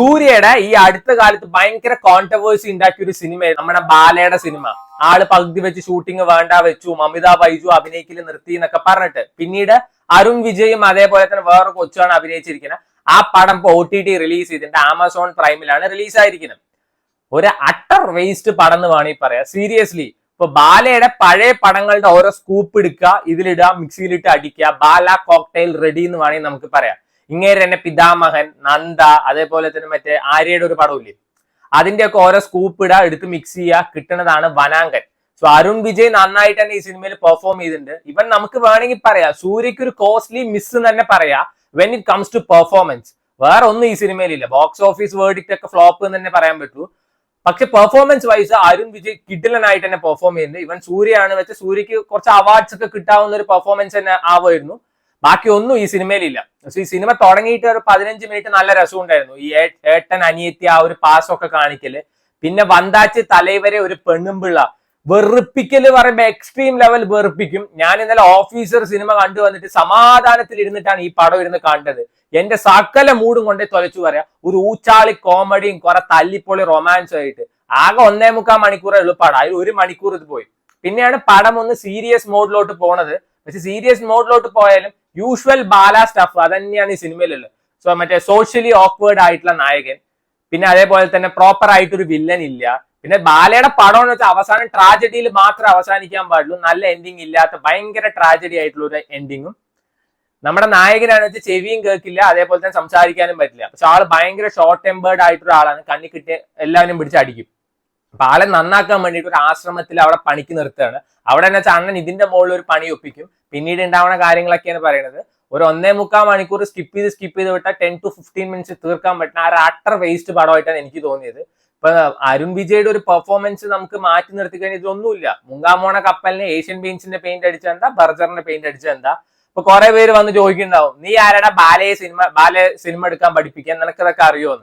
സൂര്യയുടെ ഈ അടുത്ത കാലത്ത് ഭയങ്കര കോൺട്രവേഴ്സി ഉണ്ടാക്കിയ ഒരു സിനിമ നമ്മുടെ ബാലയുടെ സിനിമ ആൾ പകുതി വെച്ച് ഷൂട്ടിംഗ് വേണ്ട വെച്ചു. മമിത ബൈജു അഭിനയിക്കൽ നിർത്തി എന്നൊക്കെ പറഞ്ഞിട്ട്. പിന്നീട് അരുൺ വിജയും അതേപോലെ തന്നെ വേറെ കൊച്ചാണ് അഭിനയിച്ചിരിക്കുന്നത്. ആ പടം ഇപ്പൊ ഒ ടി ടി റിലീസ് ചെയ്തിട്ടുണ്ട്. ആമസോൺ പ്രൈമിലാണ് റിലീസ് ആയിരിക്കുന്നത്. ഒരു അട്ടർ വേസ്റ്റ് പടം എന്ന് വേണമെങ്കിൽ പറയാം. സീരിയസ്ലി ഇപ്പൊ ബാലയുടെ പഴയ പടങ്ങളുടെ ഓരോ സ്കൂപ്പ് എടുക്കുക ഇതിലിടുക മിക്സിയിലിട്ട് അടിക്കുക ബാല കോക്ടെയിൽ റെഡി എന്ന് വേണമെങ്കിൽ നമുക്ക് പറയാം. ഇങ്ങേര് തന്നെ പിതാമഹൻ നന്ദ അതേപോലെ തന്നെ മറ്റേ ആര്യയുടെ ഒരു പടമില്ലേ അതിന്റെ ഒക്കെ ഓരോ സ്കൂപ്പ് ഇടുക എടുത്ത് മിക്സ് ചെയ്യുക കിട്ടുന്നതാണ് വനാങ്കൻ. സോ അരുൺ വിജയ് നന്നായിട്ട് തന്നെ ഈ സിനിമയിൽ പെർഫോം ചെയ്തിട്ടുണ്ട്. ഇവൻ നമുക്ക് വേണമെങ്കിൽ പറയാം സൂര്യക്ക് ഒരു കോസ്റ്റ്ലി മിസ് തന്നെ പറയാം when it comes to performance വേറെ ഒന്നും ഈ സിനിമയിലില്ല ബോക്സ് ഓഫീസ് വേർഡിക്റ്റ് ഒക്കെ ഫ്ലോപ്പ് എന്ന് തന്നെ പറയാൻ പറ്റൂ. പക്ഷെ പെർഫോമൻസ് വൈസ് അരുൺ വിജയ് കിഡിലനായിട്ട് തന്നെ പെർഫോം ചെയ്യുന്നുണ്ട്. ഇവൻ സൂര്യയാണ് വെച്ച് സൂര്യക്ക് കുറച്ച് അവാർഡ്സ് ഒക്കെ കിട്ടാവുന്ന ഒരു പെർഫോമൻസ് തന്നെ ആവുമായിരുന്നു. ബാക്കി ഒന്നും ഈ സിനിമയിലില്ല. ഈ സിനിമ തുടങ്ങിയിട്ട് ഒരു പതിനഞ്ച് മിനിറ്റ് നല്ല രസമുണ്ടായിരുന്നു. ഈ ഏട്ടൻ അനിയത്തി ആ ഒരു പാസ് ഒക്കെ കാണിക്കൽ. പിന്നെ വന്താച്ച് തലൈവരെ ഒരു പെണ്ണും പിള്ള. വെറുപ്പിക്കൽ പറയുമ്പോ എക്സ്ട്രീം ലെവൽ വെറുപ്പിക്കും. ഞാൻ ഇന്നലെ ഓഫീസർ സിനിമ കണ്ടു വന്നിട്ട് സമാധാനത്തിൽ ഇരുന്നിട്ടാണ് ഈ പടം ഇരുന്ന് കണ്ടത്. എന്റെ സകല മൂടും കൊണ്ടേ തൊലച്ചു പറയാം. ഒരു ഊച്ചാളി കോമഡിയും കുറെ തല്ലിപ്പൊളി റൊമാൻസും ആയിട്ട്. ആകെ ഒന്നേ മുക്കാൽ മണിക്കൂർ എളുപ്പാണ് അതിൽ ഒരു മണിക്കൂർ ഇത് പോയി. പിന്നെയാണ് പടം ഒന്ന് സീരിയസ് മോഡിലോട്ട് പോണത്. പക്ഷെ സീരിയസ് മോഡിലോട്ട് പോയാലും യൂഷ്വൽ ബാല സ്റ്റഫ് അതന്നെയാണ് ഈ സിനിമയിലുള്ളത്. സോ മറ്റേ സോഷ്യലി ഓക്വേർഡ് ആയിട്ടുള്ള നായകൻ പിന്നെ അതേപോലെ തന്നെ പ്രോപ്പർ ആയിട്ടൊരു വില്ലൻ ഇല്ല. പിന്നെ ബാലയുടെ പടം എന്ന് വെച്ചാൽ അവസാനം ട്രാജഡിയിൽ മാത്രം അവസാനിക്കാൻ പാടുള്ളൂ. നല്ല എൻഡിങ് ഇല്ലാത്ത ഭയങ്കര ട്രാജഡി ആയിട്ടുള്ള ഒരു എൻഡിങ്ങും നമ്മുടെ നായകനാണെന്ന് വെച്ചാൽ ചെവിയും കേൾക്കില്ല അതേപോലെ തന്നെ സംസാരിക്കാനും പറ്റില്ല. പക്ഷെ ആൾ ഭയങ്കര ഷോർട്ട് ടെമ്പേർഡ് ആയിട്ടുള്ള ആളാണ്. കണ്ണി കിട്ടിയ എല്ലാവരും പിടിച്ചടിക്കും അപ്പൊ ആളെ നന്നാക്കാൻ വേണ്ടിയിട്ട് ഒരു ആശ്രമത്തിൽ അവിടെ പണിക്ക് നിർത്തുകയാണ്. അവിടെ തന്നെ അണ്ണൻ ഇതിന്റെ മുകളിൽ ഒരു പണി ഒപ്പിക്കും. പിന്നീട് ഉണ്ടാവുന്ന കാര്യങ്ങളൊക്കെയാണ് പറയുന്നത്. ഒരു ഒന്നേ മുക്കാൽ മണിക്കൂർ സ്കിപ്പ് ചെയ്ത് സ്കിപ്പ് ചെയ്ത് വിട്ടാൽ ടെൻ ടു ഫിഫ്റ്റീൻ മിനിറ്റ്സ് തീർക്കാൻ പറ്റുന്ന ആ ഒരു അട്ടർ വേസ്റ്റ് പടമായിട്ടാണ് എനിക്ക് തോന്നിയത്. ഇപ്പൊ അരുൺ വിജയുടെ ഒരു പെർഫോമൻസ് നമുക്ക് മാറ്റി നിർത്തി കഴിഞ്ഞാൽ ഇതൊന്നുമില്ല. മുങ്കാമോണ കപ്പലിന് ഏഷ്യൻ പെയിന്റ്സിന്റെ പെയിന്റ് അടിച്ചെന്താ ബർജറിന്റെ പെയിന്റ് അടിച്ചെന്താ ഇപ്പൊ കുറെ പേര് വന്ന് ചോദിക്കുന്നുണ്ടാവും നീ ആരാടാ? ബാലയെ സിനിമ ബാലെ സിനിമ എടുക്കാൻ പഠിപ്പിക്കാൻ? നിനക്കതൊക്കെ അറിയുമോ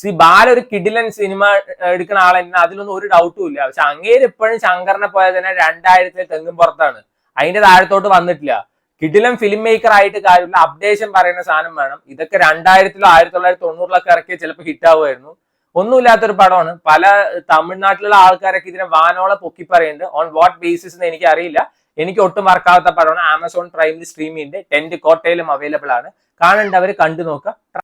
സി ബാല ഒരു കിഡിലൻ സിനിമ എടുക്കുന്ന ആളെന്നെ അതിലൊന്നും ഒരു ഡൗട്ടും ഇല്ല. പക്ഷെ അങ്ങേര് എപ്പോഴും ശങ്കറിനെ പോയത് തന്നെ രണ്ടായിരത്തിലെ തെങ്ങും പുറത്താണ്. അതിന്റെ താഴത്തോട്ട് വന്നിട്ടില്ല. കിഡിലൻ ഫിലിം മേക്കർ ആയിട്ട് കാര്യമില്ല. അപ്ഡേഷൻ പറയുന്ന സാധനം വേണം. ഇതൊക്കെ രണ്ടായിരത്തിലോ ആയിരത്തി തൊള്ളായിരത്തി തൊണ്ണൂറിലൊക്കെ ഇറക്കിയ ചിലപ്പോൾ ഹിറ്റ് ആവുമായിരുന്നു. ഒന്നുമില്ലാത്തൊരു പടമാണ്. പല തമിഴ്നാട്ടിലുള്ള ആൾക്കാരൊക്കെ ഇതിനെ വാനോളെ പൊക്കി പറയുന്നുണ്ട്. ഓൺ വാട്ട് ബേസിസ് എന്ന് എനിക്ക് അറിയില്ല എനിക്ക് ഒട്ടും വർക്കാവാത്ത പടമാണ്. ആമസോൺ പ്രൈമിൽ സ്ട്രീം ചെയ്യുന്നുണ്ട്. ടെന്റ് കോട്ടയിലും അവൈലബിൾ ആണ്. കാണേണ്ടവർ കണ്ടു നോക്കുക.